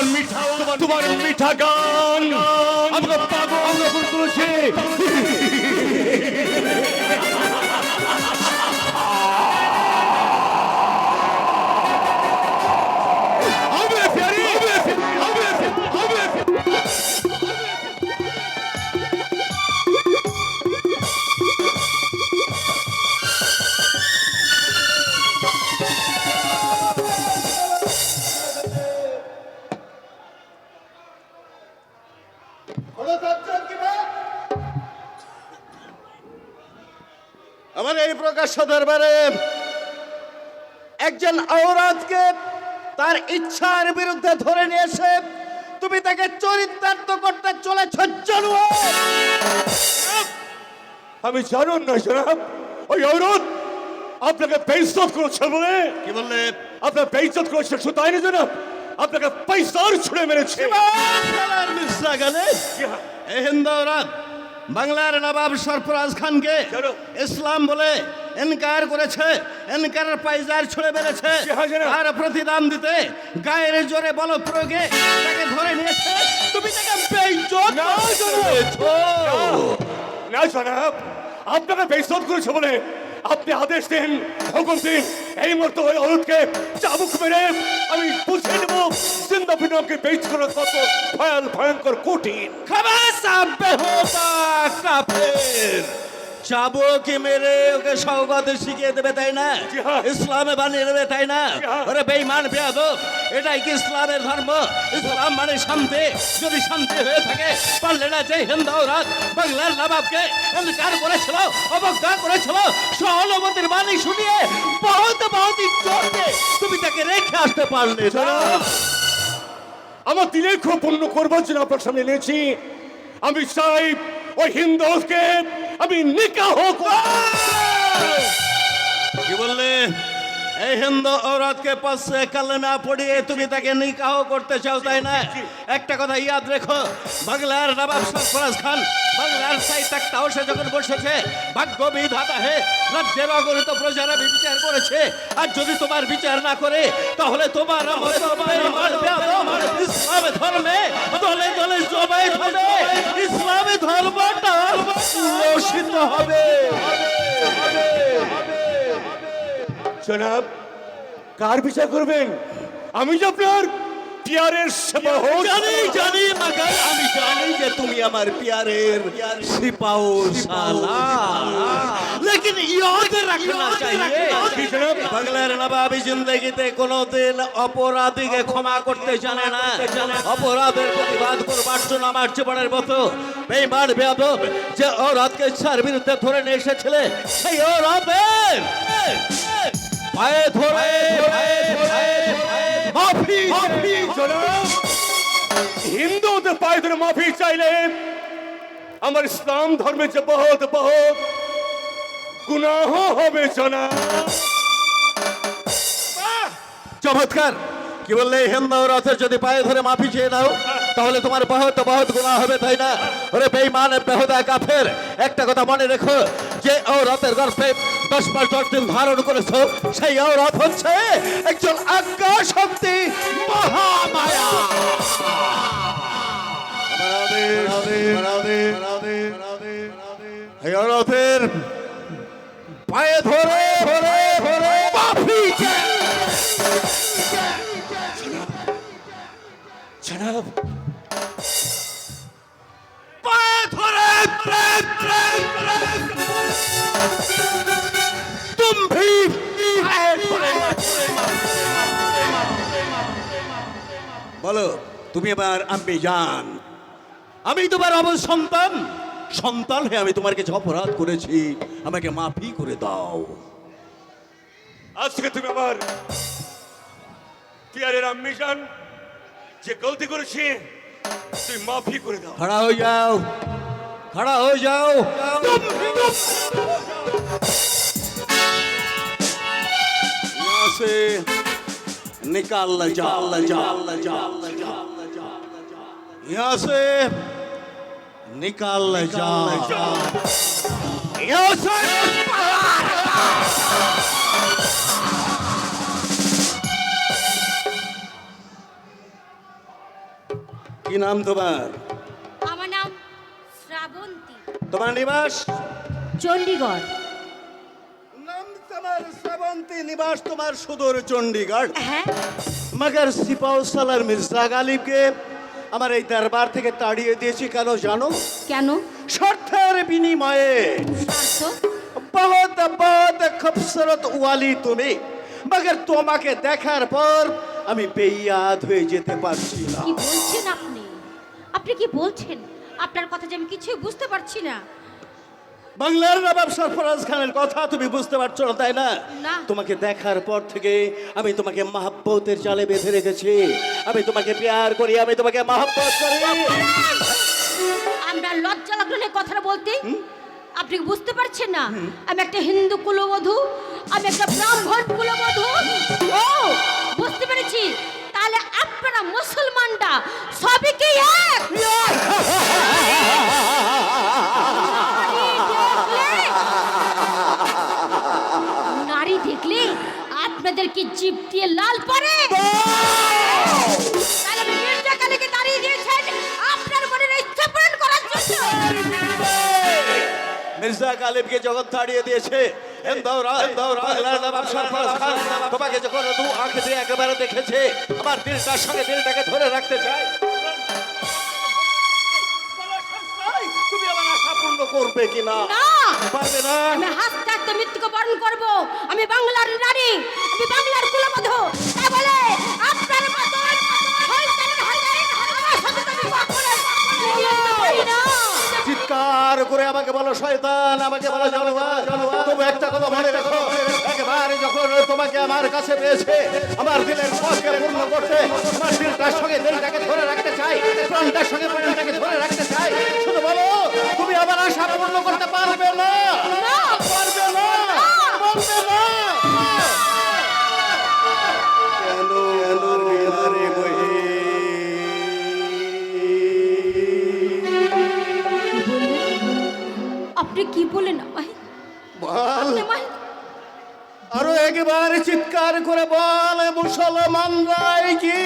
তোমার মিঠা তোমার মিঠা গান। আমরা পাগল। আমরা তুলেছে দরবারে একজন ঔরতকে তার ইচ্ছার বিরুদ্ধে ধরে নিয়ে এসে তুমি তাকে চরিতার্থ করতে চলেছ আমি জানুন না জনাব ওই ঔরত আপনাকে বেইজ্জত করেছে বলে। কি বললে? আপনার বেইজ্জত করেছে শুধু তাই না জনাব আপনাকে পয়সার ছুড়ে মেরেছে। হিন্দু ঔরত বাংলার নবাব সরফরাজ খানকে ইসলাম বলে এনকার করেছে এনকারের পাইজার ছুড়ে জানো। তার প্রতিদান দিতে গায়ের জোরে বল প্রয়োগে তাকে ধরে নিয়েছে। তুমি তাকে বেইজ্জত না, জনাব আপনাকে বেইজ্জত করেছে বলে আপনি আদেশ দিন হুকুম দিন এই মুহূর্তে ওই ঔরতকে চাবুক মেরে আমি বুঝে নেব জিন্দা বিনয়কে বেইজ করা কত ভয়াল ভয়ঙ্কর কঠিন। খাবাস আব্বে হোতা কাফের চাবুকে মেরে ওকে সৌগতে শিখিয়ে দেবে তাই না? হ্যাঁ। ইসলামে বানিয়ে দেবে তাই না? হ্যাঁ। ওরে বেঈমান বেয়াদব এটাই কি ইসলামের ধর্ম? ইসলাম মানে শান্তি। যদি শান্তি হয়ে থাকে পারলে না যে হিন্দু রাত বাংলার নবাবকে এনকার করেছিল অবজ্ঞা করেছিল সহনবতির বাণী শুনিয়ে বহুত বহুত ইজ্জতে তুমি তাকে রেখে আসতে পারলে আমার দিলে খুব পূর্ণ করবার জন্য আপনার সামনে এনেছি। আমি চাই ওই হিন্দুকে আমি নিকাহ কি বললে? এই হিন্দু ঔরতকে পাশে কালেমা পড়িয়ে তুমি তাকে নিকাহ করতে চাও তাই না? একটা কথা ইয়াদ রেখো। বাংলার নবাব সরফরাজ খান বাংলার সাই তাকতাও যখন বসেছে ভাগ্য বিধাতা হে রাজ্যের অগণিত প্রজারা বিচার করেছে। আর যদি তোমার বিচার না করে তাহলে তোমার আমলে তোমার আমার বেয়াদব ইসলামে ধর্মে দলে দলে জবাই হবে। ইসলামে ধর্মটা নশিত হবে। জনাব কার বিচার করবেন? আমি যে আপনার পিয়ারের সেবা হোক জানি জানি মাগার। যে তুমি আমার পিয়ারের সিপাও লেকিন ইয়াদ রাখনা বাংলার নবাবি জিন্দগিতে কোনোদিন অপরাধীকে ক্ষমা করতে জানে না। অপরাধের প্রতিবাদ করবার জন্য আমার জীবনের মতো বেইমান বেয়াদব যে অরাধকে ইচ্ছার বিরুদ্ধে ধরে নিয়ে এসেছিলে সেই অরাধের পায়ে ধরে মাফি মাফি জনাব। হিন্দুদের পায়ে ধরে মাফি চাইলে আমার ইসলাম ধর্মে যে বহুত বহুত গুনাহ হবে জনাব চমৎকার। কি বললে, হিন্দু রথের যদি পায়ে ধরে মাফি চেয়ে নাও, তাহলে তোমার বহুত বহুত গুণা হবে, তাই না? ওরে বেইমান বেহুদা, কাফের, একটা কথা মনে রেখো যে ও রথের গর্ভে দশ দশ দিন ধারণ করেছ, সেই রথ হচ্ছে একজন আজ্ঞা শক্তি মহামায়া জনাব বলো তুমি আমার আম্মি যান আমি তোমার আমার সন্তান। সন্তান হয়ে আমি তোমার কাছে অপরাধ করেছি। আমাকে মাফি করে দাও। আজকে তুমি আমার তিয়ারের আম্মি যান যে গলতি করেছি তুমি মাফি করে দাও। খাড়া হয়ে যাও। খাড়া হয়ে যাও। আছে। से निकाल जा जा जा यहाँ से निकाल जा यहाँ से কি নাম তোমার আমার নাম শ্রাবন্তী তোমার নিবাস চণ্ডীগড় নাম তোমার শ্রাবন্তী নিবাস তোমার সুদূর চণ্ডীগড়। হ্যাঁ। মগর সিপাহ সালার মির্জা গালিবকে আমার এই দরবার থেকে তাড়িয়ে দিয়েছি কেন জানো? কেন? শর্তের বিনিময়ে। বহুত বহুত খুবসুরত ওয়ালি তুমি। মগর তোমাকে দেখার পর আমি বেয়াদ হয়ে যেতে পারছি না। কি বলছেন আপনি? আপনি কি বলছেন? আপনার কথা যে আমি কিছুই বুঝতে পারছি না। বাংলার নবাব সরফরাজ খানের কথা তুমি বুঝতে পারছ না তাই না। তোমাকে দেখার পর থেকে আমি তোমাকে মাহাব্বতের জালে বেঁধে রেখেছি। আমি তোমাকে প্যার করি আমি তোমাকে মাহাব্বত করি। আমরা লজ্জা লাগল না কথাটা বলতে? আপনি বুঝতে পারছেন না? আমি একটা হিন্দু কুলবধূ আমি একটা ব্রাহ্মণ কুলবধূ। ও বুঝতে পেরেছি? তাহলে আপনারা মুসলমানরা সবই কি এক। কি জিপ দিয়ে লাল তাহলে মির্জা দাঁড়িয়ে দিয়েছেন। আপনার মনের ইচ্ছা পূরণ করার জন্য। মির্জা গালিবকে জগৎ তাড়িয়ে দিয়েছে। তোমাকে যখন দু আঁখ দিয়ে একেবারে দেখেছে আমার দিলটার সঙ্গে দিলটাকে ধরে রাখতে চাই তুমি আমার আশা পূর্ণ করবে কিনা? না পারবে না। আমি হাসতে হাসতে মৃত্যুকে বরণ করব। আমি বাংলার নারী আমি বাংলার কুলবধূ। তাই বলে আপনার মতন। চিৎকার করে আমাকে বলো শয়তান আমাকে বলো জনবাদ তবু একটা কথা মনে রাখো। একেবারে যখন তোমাকে আমার কাছে পেয়েছে আমার দিলের শখকে পূর্ণ করতে আমার দিলটার সঙ্গে দিলটাকে ধরে রাখতে চাই প্রাণটার সঙ্গে প্রাণটাকে ধরে রাখতে চাই শুধু বলো তুমি আমার আশা পূর্ণ করতে পারবে না। পারবে না? পারবে না আপনি কি বলেন আমায়? বল। আমায় আরও একবার চিৎকার করে বল মুসলমানরা কি?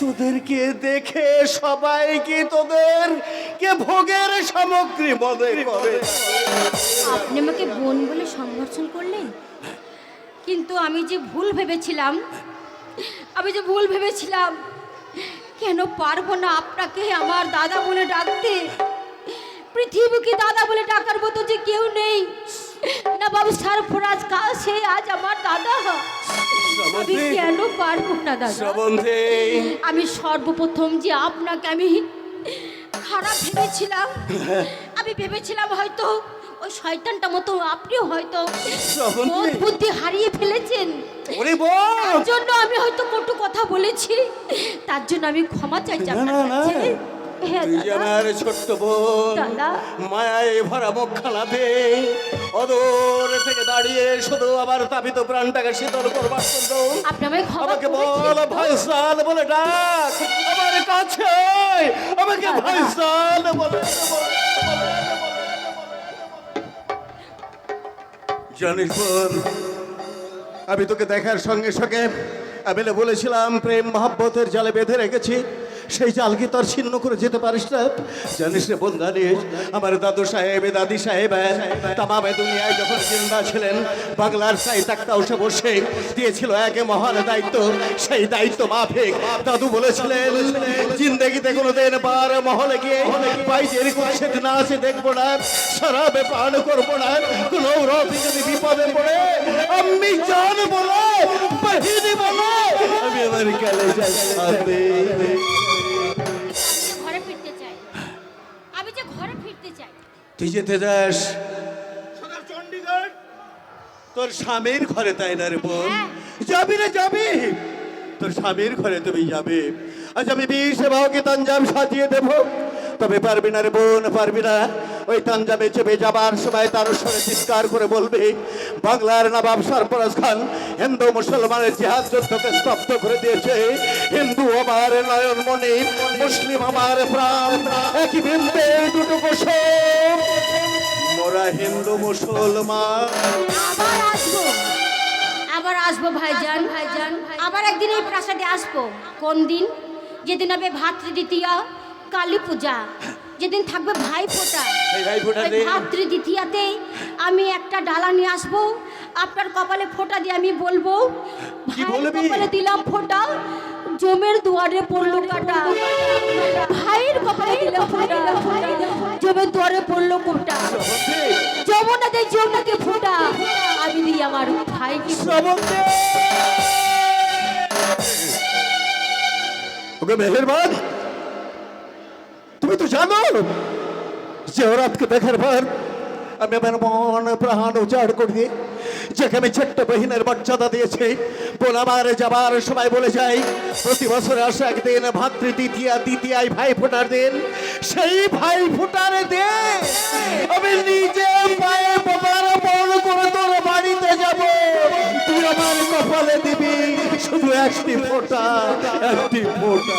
তোদেরকে দেখে সবাই কি তোদের কে ভোগের সামগ্রী মনে আপনি আমাকে বোন বলে সম্ভাষণ করলেন? কিন্তু আমি যে ভুল ভেবেছিলাম, আমি যে ভুল ভেবেছিলাম, কেন পারব না আপনাকে আমার দাদা বলে ডাকতে? পৃথিবীকে দাদা বলে ডাকার মতো যে কেউ নেই। না বাবু সারফরাজ কাছে আজ আমার দাদা আমি কেন পারব না দাদা? আমি সর্বপ্রথম যে আপনাকে আমি খারাপ ভেবেছিলাম আমি ভেবেছিলাম হয়তো ওই শয়তানটা মতো আপনিও হয়তো বুদ্ধি হারিয়ে ফেলেছেন। তার জন্য আমি হয়তো কটু কথা বলেছি তার জন্য আমি ক্ষমা চাইছি না, আপনার না, না। কাছে। তুই যে আমার ছোট্ট বোন মায়ায় ভরা মুখ খানাতে অদূর থেকে দাঁড়িয়ে শুধু আমার তাপিত প্রাণটাকে শীতল করবার জন্য আপনি আমায় ক্ষমা আমাকে বল ভাইসাল বলে ডাক আমার কাছে আমাকে ভাইসাল বলে জানিস আমি তোকে দেখার সঙ্গে সঙ্গে আমি বলেছিলাম প্রেম মহাব্বতের জালে বেঁধে রেখেছি সেই জাল কি তোর ছিন্ন করে যেতে পারিস না। জানিস রে জানিস আমার দাদু সাহেব, দাদি সাহেব, তামামে দুনিয়ায় যখন জিন্দা ছিলেন, বাংলার সাই তাক্তা উঠে বসে দিয়েছিল একে মহান দায়িত্ব, সেই দায়িত্ব মাফিক দাদু বলেছিলেন, জিন্দগিতে কোনো দিন বার মহলে গিয়ে বাইজের কুৎসিত না আছে দেখব না, শরাবে পান করব না, কোনো রবি যদি বিপদে পড়ে, আমি জান বলে বাহিনী বলে আমি আমার কালে যাই তুই যেতে যাস। চণ্ডীগড়। তোর স্বামীর ঘরে তাই না রে বোন? হ্যাঁ। যাবি না যাবি? তোর স্বামীর ঘরে তুমি যাবে। আজ আমি বিষ বাহুকে তাঞ্জাম সাজিয়ে দেব। তবে পারবি না রে বোন পারবি না। ওই তাঞ্জামে চেপে যাবার সময় তার স্বরে চিৎকার করে বলবে বাংলার নবাব সরফরাজ খান হিন্দু মুসলমানের জিহাদ যুদ্ধকে স্তব্ধ করে দিয়েছে। হিন্দু আমার নয়ন মণি মুসলিম আমার প্রাণ। একই বৃন্দে দুটো কোষম মোরা হিন্দু মুসলমান। আবার আসব। আবার আসব ভাইজান। ভাইজান আবার একদিন এই প্রাসাদে আসব। কোন দিন? যেদিন হবে ভাতৃ দ্বিতীয়া কালী পূজা। যেদিন থাকবে ভাই ফোটা এই ভাতৃ দ্বিতীয়াতে আমি একটা ডালা নিয়ে আসব। আপনার কপালে ফোঁটা দিয়ে আমি বলব কপালে দিলাম ফোঁটা। জমের দুয়ারে পড়ল কাটা। ভাইয়ের কপালে দিলাম ফোঁটা। জমের দুয়ারে পড়ল কোটা যমুনাতে যমুনাকে ফোঁটা। আমি দিই আমার ভাইকে ওকে মেহেরবান তুমি তো জানো যে ওরাতকে দেখার পর আমি আমার মন প্রাণ উজাড় করে দিয়ে আমি ছোট্ট বহিনের মর্যাদা দিয়েছি বোলাবার যাবার সময় বলে যাই, প্রতি বছর আসে একদিন ভাতৃ দ্বিতীয়া, দ্বিতীয়ায় ভাই ফোটার দিন। সেই ভাই ফোটার দিন আমি নিজে পায়ে বোমার বড় করে তোর বাড়িতে যাব। তুই আমার কপালে দিবি শুধু একটি ফোঁটা একটি ফোঁটা।